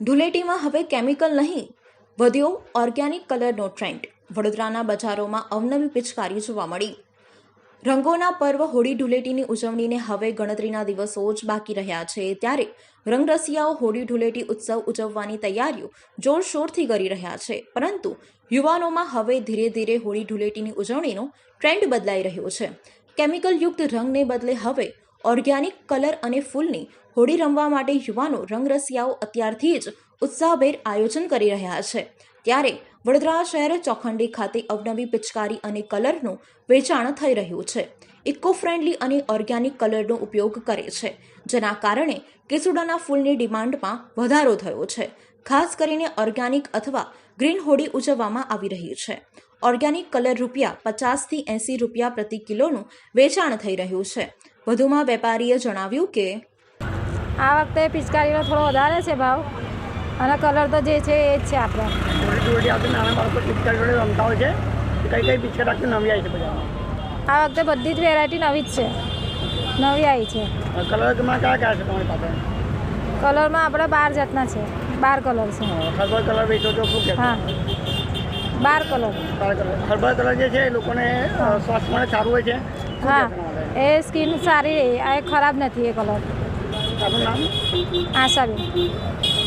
ધૂળેટીમાં હવે કેમિકલ નહીં. વધ્યો ઓર્ગેનિક કલરનો ટ્રેન્ડ. વડોદરાના બજારોમાં અવનવી પિચકારી જોવા મળી. રંગોના પર્વ હોળી ધૂળેટીની ઉજવણીને હવે ગણતરીના દિવસો જ બાકી રહ્યા છે. ત્યારે રંગરસિયાઓ હોળી ધૂળેટી ઉત્સવ ઉજવવાની તૈયારીઓ જોરશોરથી કરી રહ્યા છે. પરંતુ યુવાનોમાં હવે ધીરે ધીરે હોળી ધૂળેટીની ઉજવણીનો ટ્રેન્ડ બદલાઈ રહ્યો છે. કેમિકલયુક્ત રંગને બદલે હવે ઓર્ગેનિક કલર અને ફૂલની હોળી રમવા માટે યુવાનો રંગરસિયાઓ અત્યારથી જ ઉત્સાહભેર આયોજન કરી રહ્યા છે. ત્યારે વડોદરા શહેર ચોખંડી ખાતે અવનવી પિચકારી અને કલરનું વેચાણ થઈ રહ્યું છે. ઇકો ફ્રેન્ડલી અને ઓર્ગેનિક કલરનો ઉપયોગ કરે છે, જેના કારણે કેસુડાના ફૂલની ડિમાન્ડમાં વધારો થયો છે. ખાસ કરીને ઓર્ગેનિક અથવા ગ્રીન હોળી ઉજવવામાં આવી રહી છે. ઓર્ગેનિક કલર રૂપિયા પચાસથી એંસી રૂપિયા પ્રતિ કિલોનું વેચાણ થઈ રહ્યું છે. વધુમાં વેપારીએ જણાવ્યું કે આ વખતે પિચકારીનો થોડો વધારે છે ભાવ અને કલર તો જે છે એ જ છે આપણે. નાના બાળકો પિક્ચર જોડે રમતા હોય છે. કઈ કઈ પિક્ચર આખી નવી આવી છે બજારમાં આ વખતે બધી જ વેરાયટી નવી જ છે. નવી આવી છે. કલરમાં કયા કયા છે તમારી પાસે? કલરમાં આપણે બાર જાતના છે. બાર કલર છે. કલર વેચો છો શું હા. બાર કલર હર્બલ કલર જે છે એ લોકોને સ્વાસ્થ્ય માટે સારું હોય છે. હા? એ સ્કિન સારી આ ખરાબ નથી એ કલર. આપનું નામ? આશાબેન.